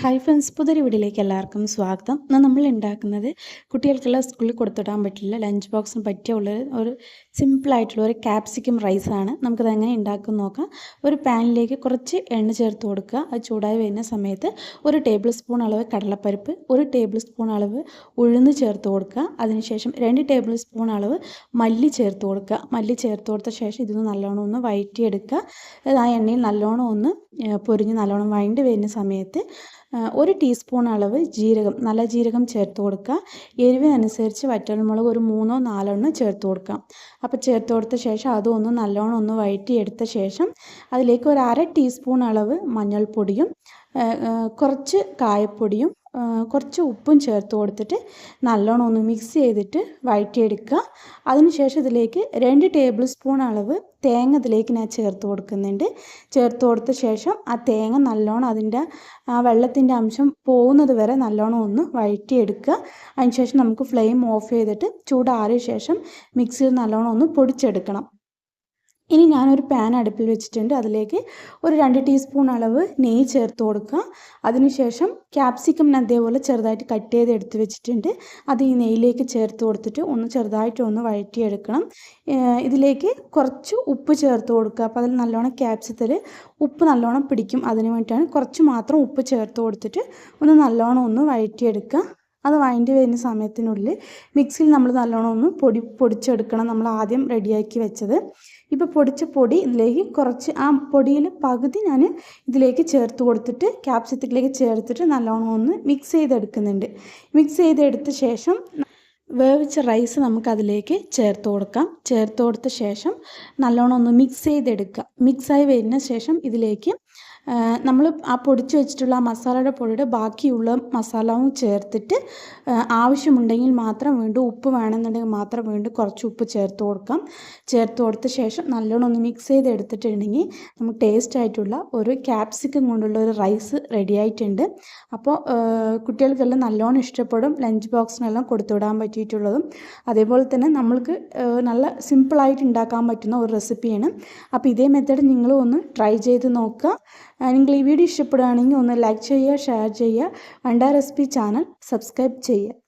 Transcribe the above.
Hi friends പുതിയൊരു വീഡിയോയിലേക്ക് എല്ലാവർക്കും സ്വാഗതം. ഇന്ന് നമ്മൾ ഉണ്ടാക്കുന്നത് കുട്ടികൾക്കെല്ലാം സ്കൂളിൽ കൊടുത്തിടാൻ പറ്റില്ല ലഞ്ച് ബോക്സിന് പറ്റിയ ഉള്ള ഒരു സിമ്പിളായിട്ടുള്ള ഒരു ക്യാപ്സിക്കം റൈസാണ് നമുക്കത് എങ്ങനെ ഉണ്ടാക്കും നോക്കാം. ഒരു പാനിലേക്ക് കുറച്ച് എണ്ണ ചേർത്ത് കൊടുക്കുക. അത് ചൂടായി വരുന്ന സമയത്ത് ഒരു ടേബിൾ സ്പൂൺ അളവ് കടലപ്പരിപ്പ് ഒരു ടേബിൾ സ്പൂൺ അളവ് ഉഴുന്ന് ചേർത്ത് കൊടുക്കുക. അതിനുശേഷം രണ്ട് ടേബിൾ സ്പൂൺ അളവ് മല്ലി ചേർത്ത് കൊടുക്കുക. മല്ലി ചേർത്ത് കൊടുത്ത ശേഷം ഇതൊന്ന് നല്ലോണം ഒന്ന് വഴറ്റിയെടുക്കുക ആ എണ്ണയിൽ നല്ലോണം ഒന്ന് പൊരിഞ്ഞ് നല്ലോണം വഴണ്ട് വരുന്ന സമയത്ത് ഒരു ടീസ്പൂൺ അളവ് ജീരകം നല്ല ജീരകം ചേർത്ത് കൊടുക്കുക. എരിവിനനുസരിച്ച് വറ്റൽമുളക് ഒരു മൂന്നോ നാലോ എണ്ണം ചേർത്ത് കൊടുക്കാം അപ്പോൾ ചേർത്ത് കൊടുത്ത ശേഷം അതൊന്ന് നല്ലോണം ഒന്ന് വഴറ്റിയെടുത്ത ശേഷം അതിലേക്ക് ഒരു അര ടീസ്പൂൺ അളവ് മഞ്ഞൾപ്പൊടിയും കുറച്ച് കായപ്പൊടിയും കുറച്ച് ഉപ്പും ചേർത്ത് കൊടുത്തിട്ട് നല്ലോണം ഒന്ന് മിക്സ് ചെയ്തിട്ട് വഴറ്റിയെടുക്കുക. അതിനുശേഷം ഇതിലേക്ക് രണ്ട് ടേബിൾ സ്പൂൺ അളവ് തേങ്ങ ഇതിലേക്ക് ഞാൻ ചേർത്ത് കൊടുക്കുന്നുണ്ട്. ചേർത്ത് കൊടുത്ത ശേഷം ആ തേങ്ങ നല്ലോണം അതിന്റെ ആ വെള്ളത്തിന്റെ അംശം പോകുന്നത് വരെ നല്ലോണം ഒന്ന് വഴറ്റിയെടുക്കുക. അതിനുശേഷം നമുക്ക് ഫ്ലെയിം ഓഫ് ചെയ്തിട്ട് ചൂടാറിയ ശേഷം മിക്സിയിൽ നല്ലോണം ഒന്ന് പൊടിച്ചെടുക്കണം. ഇനി ഞാനൊരു പാൻ അടുപ്പിൽ വെച്ചിട്ടുണ്ട്. അതിലേക്ക് ഒരു രണ്ട് ടീസ്പൂൺ അളവ് നെയ്യ് ചേർത്ത് കൊടുക്കുക. അതിനുശേഷം ക്യാപ്സിക്കം അതേപോലെ ചെറുതായിട്ട് കട്ട് ചെയ്ത് എടുത്ത് വെച്ചിട്ടുണ്ട്. അത് ഈ നെയ്യിലേക്ക് ചേർത്ത് കൊടുത്തിട്ട് ഒന്ന് ചെറുതായിട്ട് ഒന്ന് വഴറ്റിയെടുക്കണം. ഇതിലേക്ക് കുറച്ച് ഉപ്പ് ചേർത്ത് കൊടുക്കുക. അപ്പോൾ അതിൽ നല്ലോണം ക്യാപ്സിക്കൽ ഉപ്പ് നല്ലോണം പിടിക്കും. അതിന് വേണ്ടിയിട്ടാണ് കുറച്ച് മാത്രം ഉപ്പ് ചേർത്ത് കൊടുത്തിട്ട് ഒന്ന് നല്ലോണം ഒന്ന് വഴറ്റിയെടുക്കുക. അത് വഴണ്ടി വരുന്ന സമയത്തിനുള്ളിൽ മിക്സിയിൽ നമ്മൾ നല്ലോണം ഒന്ന് പൊടി പൊടിച്ചെടുക്കണം. നമ്മൾ ആദ്യം റെഡിയാക്കി വെച്ചത്. ഇപ്പോൾ പൊടിച്ച പൊടി ഇതിലേക്ക് കുറച്ച് ആ പൊടിയിൽ പകുതി ഞാൻ ഇതിലേക്ക് ചേർത്ത് കൊടുത്തിട്ട് ക്യാപ്സിക്കത്തിലേക്ക് ചേർത്തിട്ട് നല്ലോണം ഒന്ന് മിക്സ് ചെയ്തെടുക്കുന്നുണ്ട്. മിക്സ് ചെയ്തെടുത്ത ശേഷം വേവിച്ച റൈസ് നമുക്ക് അതിലേക്ക് ചേർത്ത് കൊടുക്കാം. ചേർത്ത് കൊടുത്ത ശേഷം നല്ലോണം ഒന്ന് മിക്സ് ചെയ്തെടുക്കുക. മിക്സായി വരുന്ന ശേഷം ഇതിലേക്ക് നമ്മൾ ആ പൊടിച്ച് വെച്ചിട്ടുള്ള ആ മസാലയുടെ പൊടിയുടെ ബാക്കിയുള്ള മസാലവും ചേർത്തിട്ട് ആവശ്യമുണ്ടെങ്കിൽ മാത്രം വീണ്ടും ഉപ്പ് വേണമെന്നുണ്ടെങ്കിൽ മാത്രം വീണ്ടും കുറച്ച് ഉപ്പ് ചേർത്ത് കൊടുക്കാം. ചേർത്ത് കൊടുത്ത ശേഷം നല്ലോണം ഒന്ന് മിക്സ് ചെയ്ത് എടുത്തിട്ടുണ്ടെങ്കിൽ നമുക്ക് ടേസ്റ്റ് ആയിട്ടുള്ള ഒരു ക്യാപ്സിക്കം കൊണ്ടുള്ള ഒരു റൈസ് റെഡി ആയിട്ടുണ്ട്. അപ്പോൾ കുട്ടികൾക്കെല്ലാം നല്ലോണം ഇഷ്ടപ്പെടും. ലഞ്ച് ബോക്സിനെല്ലാം കൊടുത്തുവിടാൻ പറ്റിയിട്ടുള്ളതും. അതേപോലെ തന്നെ നമ്മൾക്ക് നല്ല സിമ്പിളായിട്ട് ഉണ്ടാക്കാൻ പറ്റുന്ന ഒരു റെസിപ്പിയാണ് അപ്പോൾ ഇതേ മെത്തേഡ് നിങ്ങളും ഒന്ന് ട്രൈ ചെയ്ത് നോക്കുക. നിങ്ങൾ ഈ വീഡിയോ ഇഷ്ടപ്പെടുകയാണെങ്കിൽ ഒന്ന് ലൈക്ക് ചെയ്യുക ഷെയർ ചെയ്യുക. അണ്ട റെസിപ്പി ചാനൽ സബ്സ്ക്രൈബ് ചെയ്യുക.